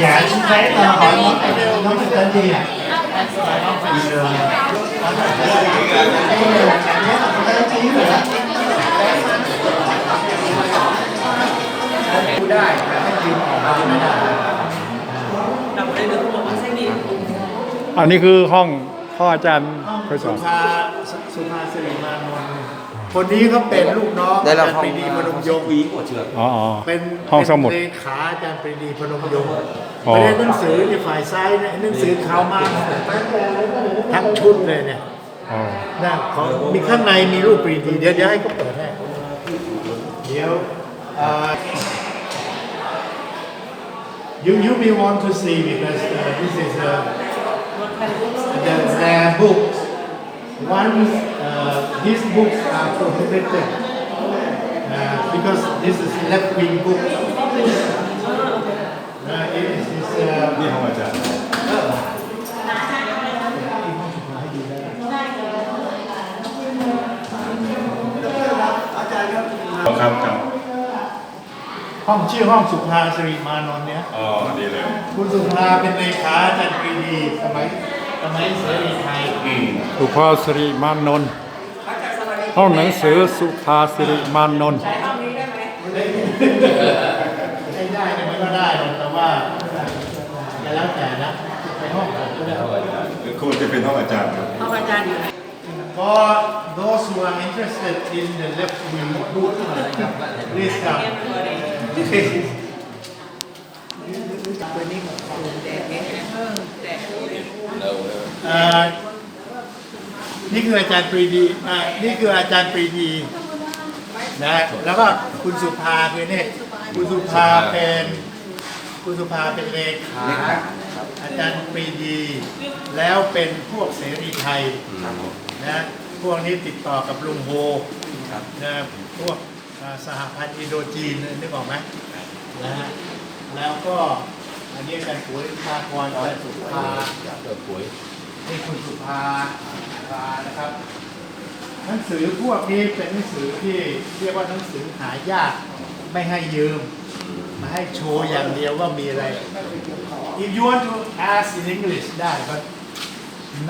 Dạ, xin phép ờ, hỏi món này nó mình tên gì ạ? Bình đường. Đây là cảm giác là có cái chí rồi đó. พูดได้แต่ให้ยืมออกมาไม่ได้อันนี้คือห้องพ่ออาจารย์เคยสสุอนภาสุ คนนี้เขาเป็นลูกน้องได้อารับจารย์ห้องปรีดีพนมยงค์อ๋ออ๋อ เป็นห้องสมุดเป็นเลขาอาจารย์ปรีดีพนมยงค์อ๋อไม่ได้หนังสือในฝ่ายซ้ายเนี่ยหนังสือขาวมากทั้งชุดเลยเนี่ยอ๋อนะเขามีข้างในมีรูปปรีดีเดี๋ยวเดี๋ยวให้เขาเปิดให้เดี๋ยวเอ่อ you you may want to see because uh, this is uh, the, their books one uh, these books are prohibited uh, because this is left wing book uh, it is is, uh, นี่ห้องอาจารย์ ครับครับห้องชื่อห้องสุภาสิริมานนท์เนี่ย อ๋อ ดีเลย คุณสุภาเป็นเลขาอาจารย์ปรีดีสมัย สมัยเสรีไทยอืมสุภาสิริมานนท์ห้องหนังสือสุภาสิริมานนท์ใช้ได้เนี่ยมันก็ได้หรอกแต่ว่าจะแล้วแต่นะไปห้องไหนก็ได้ควรจะเป็นห้องอาจารย์ครับ For those who are interested in the left wing book please come เอ่อ นี่คืออาจารย์ปรีดีอ่านี่คืออาจารย์ปรีดีนะแล้วก็คุณสุภาคือเนี่ยคุณสุภาเป็นคุณสุภาเป็นเลขาอาจารย์ปรีดีแล้วเป็นพวกเสรีไทยนะพวกนี้ติดต่อกับลุงโฮนะพวกอ่าสหพันธ์อินโดจีนนึกออกไหมนะฮะแล้วก็อันนี้อาจารย์ปุ๋ยภากรอาจารย์สุภา นี่คุณสุภาสุภานะครับ หนังสือพวกนี้เป็นหนังสือที่เรียกว่าหนังสือหายากไม่ให้ยืม มาให้โชว์อย่างเดียวว่ามีอะไร If you want to ask in English ได้ but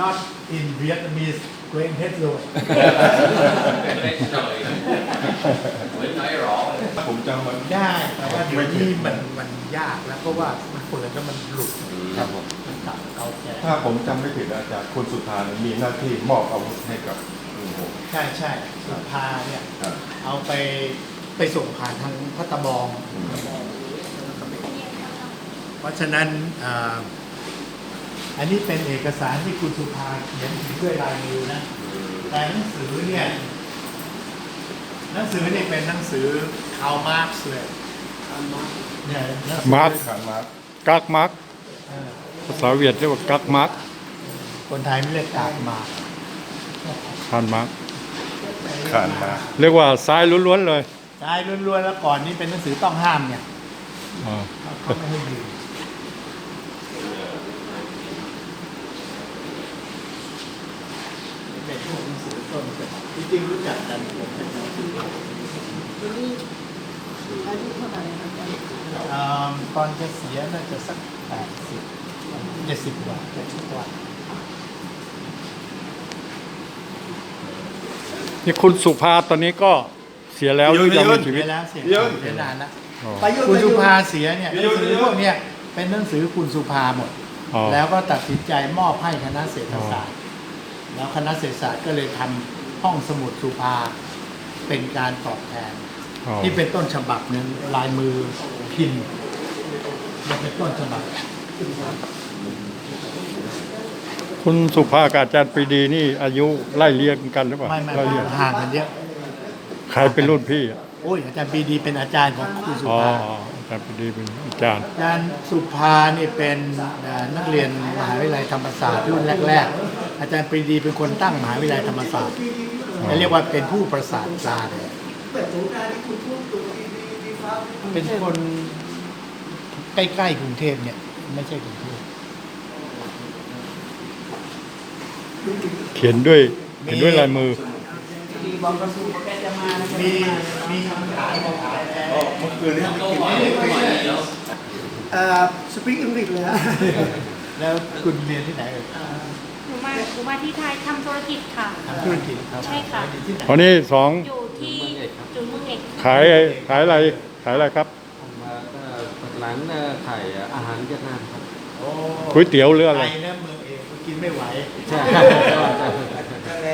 not in Vietnamese เกรงเฮ็ดโลดผมจำมันได้แต่ว่าเดี๋ยวนี้มันมันยากแล้วเพราะว่ามันเปิดแล้วมันหลุดครับผม มันกลับเก่าแก่ถ้าผมจำไม่ผิดอาจารย์คุณสุธาเนี่ยมีหน้าที่มอบอาวุธให้กับลุงโหใช่ใช่สุภาเนี่ยครับ เอาไปไปส่งผ่านทางพัตตบองเพราะฉะนั้นอ่าอันนี้เป็นเอกสารที่คุณสุภาเขียนถึงด้วยลายมือนะ แต่หนังสือเนี่ย หนังสือเนี่ยเป็นหนังสือคาร์ลมาร์กซ์เลยเนี่ยหนังสือ มาร์กขานมาร์คกักมาร์กเออ ภาษาเวียดเรียกว่ากักมาร์กคนไทยไม่เรียกกากมาร์กคานมาร์กขานมาร์คเรียกว่าซ้ายล้วนๆเลยใช่ล้วนๆแล้วก่อนนี้เป็นหนังสือต้องห้ามเนี่ยอ๋อเขาไม่ให้ยืมเป็นพวกหนังสือต้นฉบับจริงๆรู้จักกันผมเป็นหนังสืออายุเท่าไหร่คะอาจารย์อ่าตอนจะเสียน่าจะสักแปดสิบ เจ็ดสิบกว่าเจ็ดสิบกว่านี่คุณสุภาตอนนี้ก็เสียแล้วหรือยังมีชีวิต เสียแล้วเสียเยอะเสียนานแล้วอ๋อคุณสุภาเสียเนี่ยหนังสือพวกเนี้ยเป็นหนังสือคุณสุภาหมด อ๋อแล้วก็ตัดสินใจมอบให้คณะเศรษฐศาสตร์ แล้วคณะเศรษฐศาสตร์ก็เลยทำห้องสมุดสุภาเป็นการตอบแทน อ๋อที่เป็นต้นฉบับเนี่ยลายมือพิมพ์ยังเป็นต้นฉบับ คุณสุภากับอาจารย์ปรีดีนี่อายุไล่เรียงกันหรือเปล่าไม่ไม่ไล่เรียงห่างกันเยอะใครเป็นรุ่นพี่อะโอ้ยอาจารย์ปรีดีเป็นอาจารย์ของคุณสุอ๋อภาอาจารย์ปรีดีเป็นอาจารย์ อาจารย์สุภานี่เป็นเอ่อนักเรียนมหาวิทยาลัยธรรมศาสตร์รุ่นแรกๆ อาจารย์ปรีดีเป็นคนตั้งมหาวิทยาลัยธรรมศาสตร์และเรียกว่าเป็นผู้ประสานการเป็นคนใกล้ๆกรุงเทพเนี่ยไม่ใช่กรุงเทพ เขียนด้วยเขียนด้วยลายมือ ดีบอกกระทรวงแกจะมานะแกมีจะมามีคำถามของขายแท้เกิดเรื่องกินไม่ได้ไม่ได้เอ่อสปีกอังกฤษเลยฮะแล้วคุณเรียนที่ไหนเอ่ยหนูมาหนูมาที่ไทยทำธุรกิจค่ะ ทำธุรกิจครับใช่ค่ะอยู่ที่ไหนวันนี้สองอยู่ที่จุนเมืองเอกขายขายอะไรขายอะไรครับผมมาเปิดร้านเอ่อขายอาหารเวียดนามครับโอ้ก๋วยเตี๋ยวหรืออะไรไกละเมืองเอ กกินไม่ไหวใช่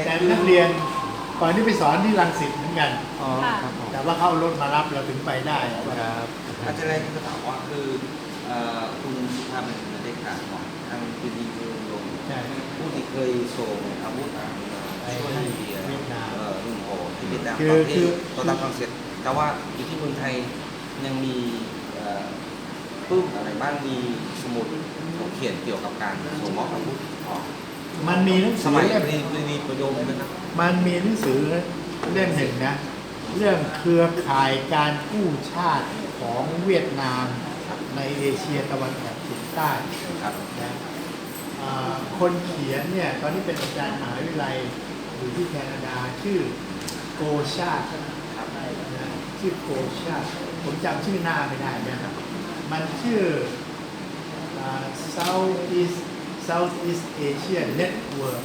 แต่นักเรียนก่อนที่ไปสอนที่รังสิตเหมือนกัน อ๋อครับผมแต่ว่าเข้ารถมารับเราถึงไปได้ครับอาจารย์แรกจะถามว่าคือเอ่อคุณสุภาพเป็นเลขาของทางพีดีคือลงใช่ ผู้ที่เคยส่งอาวุธมาช่วยอินเดียเวียดนามเอ่อรุ่นโหที่เวียดนามคืตออนคืที่อ ตอนรับฝรั่งเศสแต่ว่าอยู่ที่เมืองไทยยังมีเอ่อปื้มอะไรบ้างมีสมุดเขียนเกี่ยวกับการส่งมอบอาวุธออก มันมีหนังสสือมัยเล่มรีรีรีประโยมนะครับมันมีหนังสือเล่มหนึ่งนะ เรื่องเครือข่ายการกู้ชาติของเวียดนามในเอเชียตะวันออกเฉียงใต้ครับ นะอ่าคนเขียนเนี่ยตอนนี้เป็นอาจารย์มหาวิทยาลัยอยู่ที่แคนาดาชื่อโกชาตินะชื่อโกชาติผมจำชื่อหน้าไม่ได้นะครับ มันชื่ออ่า Southeast Southeast Asia Network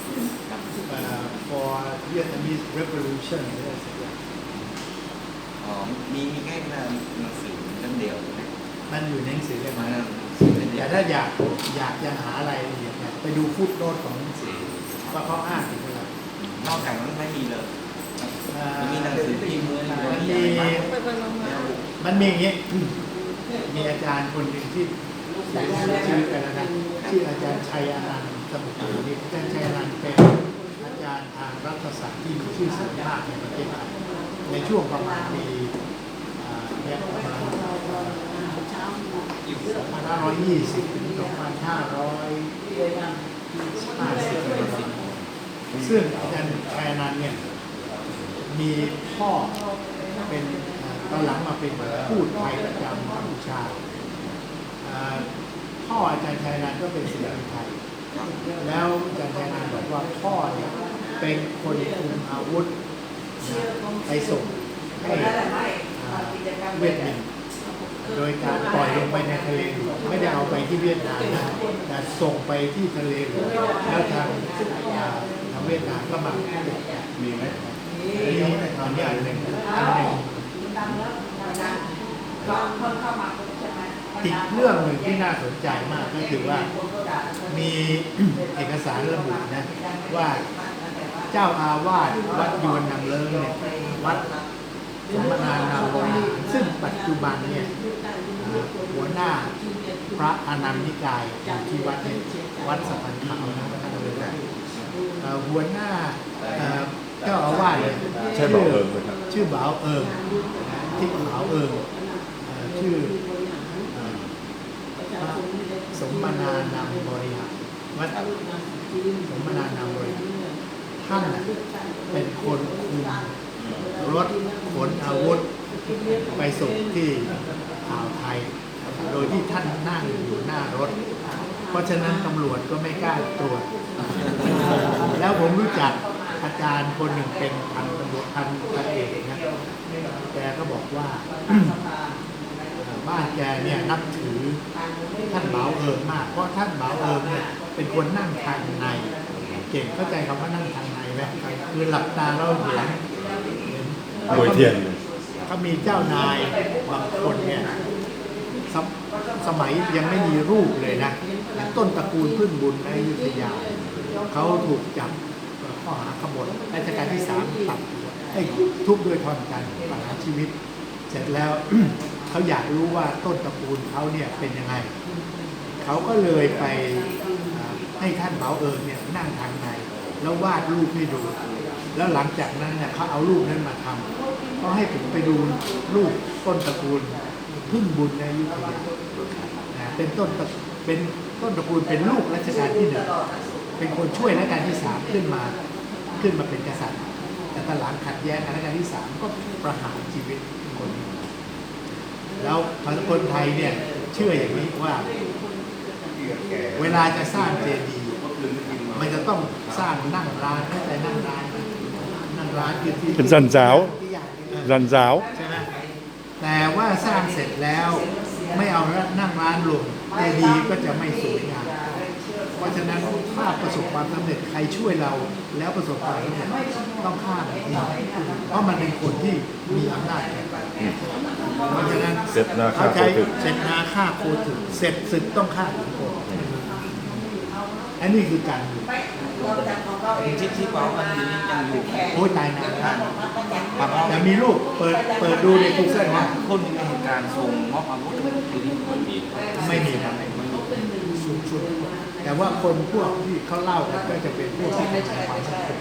อ่า for Vietnamese Revolution หรืออะไรสักอย่างอ๋อมีมีแค่หนังสือเล่มเดียวใช่ไหมมันอยู่ในหนังสือเล่มมานั้นหนังสือเล่มเดีแต่ยวถ้าอยากอยากจะหารายละเอียดเนี่ยไปดูฟุตโนตของหนังสือว่าเขาอ้างถึงอะไรนอกจากนั้นไม่มีเลยอ่ามันมีหนังสือพิมพ์เลยมันมีมีอะไรบ้างไปไปมามามันมีอย่างนี้มีอาจารย์คนหนึ่งที่เสียชีวิตไปแล้วนะ ชื่ออาจารย์ชัยอนันต์สมุทรสาครอาจารย์ชัยอนันต์เป็นอาจารย์ทางรัฐศาสตร์ที่มีชื่อเสียงมากในประเทศไทยในช่วงประมาณปีเนี่ยประมาณ2520ถึง2550ซึ่งอาจารย์ชัยอนันต์เนี่ยมีพ่อเป็นตอนหลังมาเป็นพูดไทยประจำกัมพูชา พ่ออาจารย์ชัยนันก็เป็นศิลปินไทย แล้วอาจารย์ชัยนันบอกว่าพ่อเนี่ยเป็นคนคุมอาวุธไปส่งให้เวียดนามโดยการปล่อยลงไปในทะเลหลวงไม่ได้เอาไปที่เวียดนามนะแต่ส่งไปที่ทะเลหลวงแล้วทางทางเวียดนามก็มามีไหมนี่ตอนนี้อันหนึ่งอันหนึ่ง อีกเรื่องหนึ่งที่น่าสนใจมากก็คือว่ามีเอกสารระบุนะว่าเจ้าอาวาสวัดยวนนางเลิงเนี่ยวัดสมณานามโบราซึ่งปัจจุบันเนี่ยหัวหน้าพระอนันติกายอยู่ที่วัดเนี่ยวัดสัมพันธ์ขาวนะท่านเลยนะเอ่อหัวหน้าเจ้าอาวาสเนี่ยใช่บอกเอิงไหมครับชื่อบ่าวเอิงที่บ่าวเอิงชื่อ มนานามบริหารวัดสมมนานามบริหารท่านน่ะเป็นคนคุมรถขนอาวุธไปส่งที่อ่าวไทย โดยที่ท่านนั่งอยู่หน้ารถ เพราะฉะนั้นตำรวจก็ไม่กล้าตรวจ แล้วผมรู้จักอาจารย์คนหนึ่งเป็นพันตำรวจพันพันเอกนะแกก็บอกว่า บ้านแกเนี่ยนับถือท่านเบาเอิงมาก เพราะท่านเบาเอิงเนี่ยเป็นคนนั่งทางใน เก่งเข้าใจคำว่านั่งทางในไหมคือหลับตาแล้วเห็นเห็นโดยเทียนเขามีเจ้านายบางคนเนี่ยสมสมัยยังไม่มีรูปเลยนะอย่างต้นตระกูลพึ่งบุญในอยุธยา เขาถูกจับข้อหาขบฏรัชกาลที่สามตัดหัวไอ้ยทุบด้วยทอนกันประหารชีวิต เสร็จแล้ว เขาอยากรู้ว่าต้นตระกูลเขาเนี่ยเป็นยังไง เขาก็เลยไปให้ท่านเบาเอิงเนี่ยนั่งทางใน แล้ววาดรูปให้ดู แล้วหลังจากนั้นเนี่ยเขาเอารูปนั้นมาทำเขาให้ผมไปดูรูปต้นตระกูลพึ่งบุญในยุธยานะเป็นต้นเป็นต้นตระกูลเป็นลูกรัชกาลที่หนึ่งเป็นคนช่วยรัชกาลที่สามขึ้นมาขึ้นมาเป็นกษัตริย์แต่ตหลังขัดแย้งกันรัชกาลที่สามก็ประหารชีวิตคนนี้ แล้วคนไทยเนี่ยเชื่ออย่างนี้ว่า เวลาจะสร้างเจดีย์มันจะต้องสร้างนั่งร้านเข้าใจนั่งร้านไหมนั่งร้านคือที่เป็นสันสาวที่ใหญ่เออรันสาวใช่ไหมแต่ว่าสร้างเสร็จแล้วไม่เอานั่งร้านลงเจดีย์ก็จะไม่สวยงาม เพราะฉะนั้นถ้าประสบความสำเร็จใครช่วยเราแล้วประสบความสำเร็จต้องฆ่ามันทิ้งเพราะมันเป็นคนที่มีอำนาจแก่กันเพราะฉะนั้นเสร็จนาฆ่าโคใช้ถึกเสร็จนาฆ่าโคถึกเสร็จศึกต้องฆ่าถึงโคอันนี้คือการเมืองที่ที่เป้ามันยังอยู่โอ้ยตายนานมากปะเพราะแต่มีรูปเปิดเปิดดูใน Google นะคนอยู่ในเหตุการณ์ส่งมอบอาวุธอยู่ที่คนมีไม่มีครับไม่มีสูงสุด แต่ว่าคนพวกที่เขาเล่ากันก็จะเป็นพวกที่ไม่ใช่ความสังคม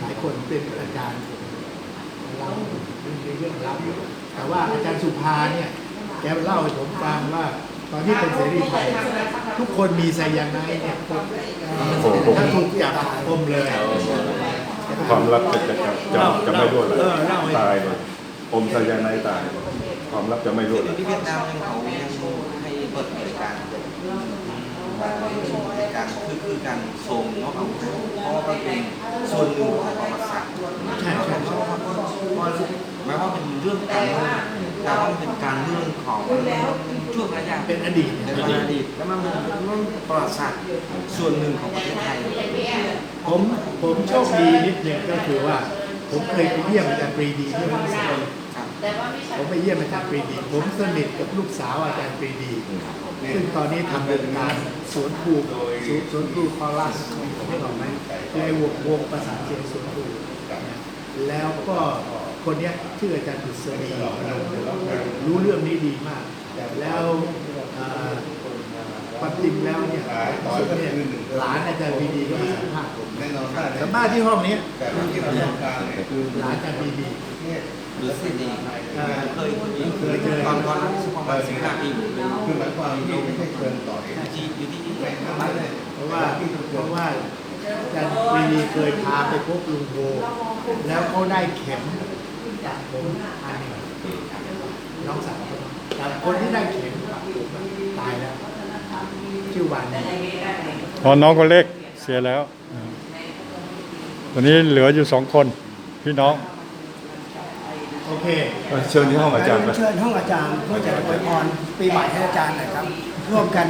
หลายคนเป็นอาจารย์เล่าเป็นเรื่องเล่าแต่ว่าอาจารย์สุภาเนี่ยแกเล่าให้ผมฟังว่าตอนที่เป็นเสรีไทยทุกคนมีไซยาไนด์เนี่ยคนถ้าถูกจับอมเลยความลับจะจะจะจะจะไม่รั่วไหลเออเล่าให้ตายเลยอมสายนายตาย ความลับจะไม่รั่วไหลที่เวียดนามยังเขายังให้เปิดบริการ บริการคือคือการส่งมอบอาวุธเพราะว่ามันเป็นส่วนหนึ่งของประวัติศาสตร์ใช่ใช่ใช่แม้ว่าเป็นเรื่องการเมืองแต่ว่ามันเป็นการเมืองของช่วงระยะเป็นอดีตในอดีตแล้วมันเป็นเรื่องประวัติศาสตร์ส่วนหนึ่งของประเทศไทยผมผมโชคดีนิดหนึ่งก็คือว่า ผมเคยไปเยี่ยมอาจารย์ปรีดีที่มังสวิรัติครับผมไปเยี่ยมอาจารย์ปรีดี ผมสนิทกับลูกสาวอาจารย์ปรีดี ซึ่งตอนนี้ทำเป็นงานสวนภูสวนสวนภูคอรัสไม่บอกไหมในวงวงประสานเสียงสวนภูนะแล้วก็คนเนี้ยชื่ออาจารย์ดุษฎีรู้เรื่องนี้ดีมาก แล้วเอ่อความจริงแล้วเนี่ยสุดเนี่ยหลานอาจารย์ปรีดีก็มาสัมภาษณ์ผมสัมภาษณ์ที่ห้องเนี้ยคือหลานอาจารย์ปรีดี หรือสิ่งดีเอ่อเคยเคยเจอตอนตอนนั้นประมาณสิบห้าปีผมเป็นคือหมายความว่าไม่ใช่เกินต่อเหตุที่อยู่ที่เพราะว่าเพราะว่าอาจารย์ปรีดีเคยพาไปพบลุงโบแล้วเขาได้เข็มจากผมอันหนึ่งน้องสาวผมแต่คนที่ได้เข็มตายแล้ว ชื่อวานพอน้องคนเล็กเสียแล้ว ตอนนี้เหลืออยู่สองคน พี่น้อง โอเคเชิญที่ห้องอาจารย์ไป เชิญห้องอาจารย์เพื่อจะอวยพรปีใหม่ให้อาจารย์หนะครับร่วมกัน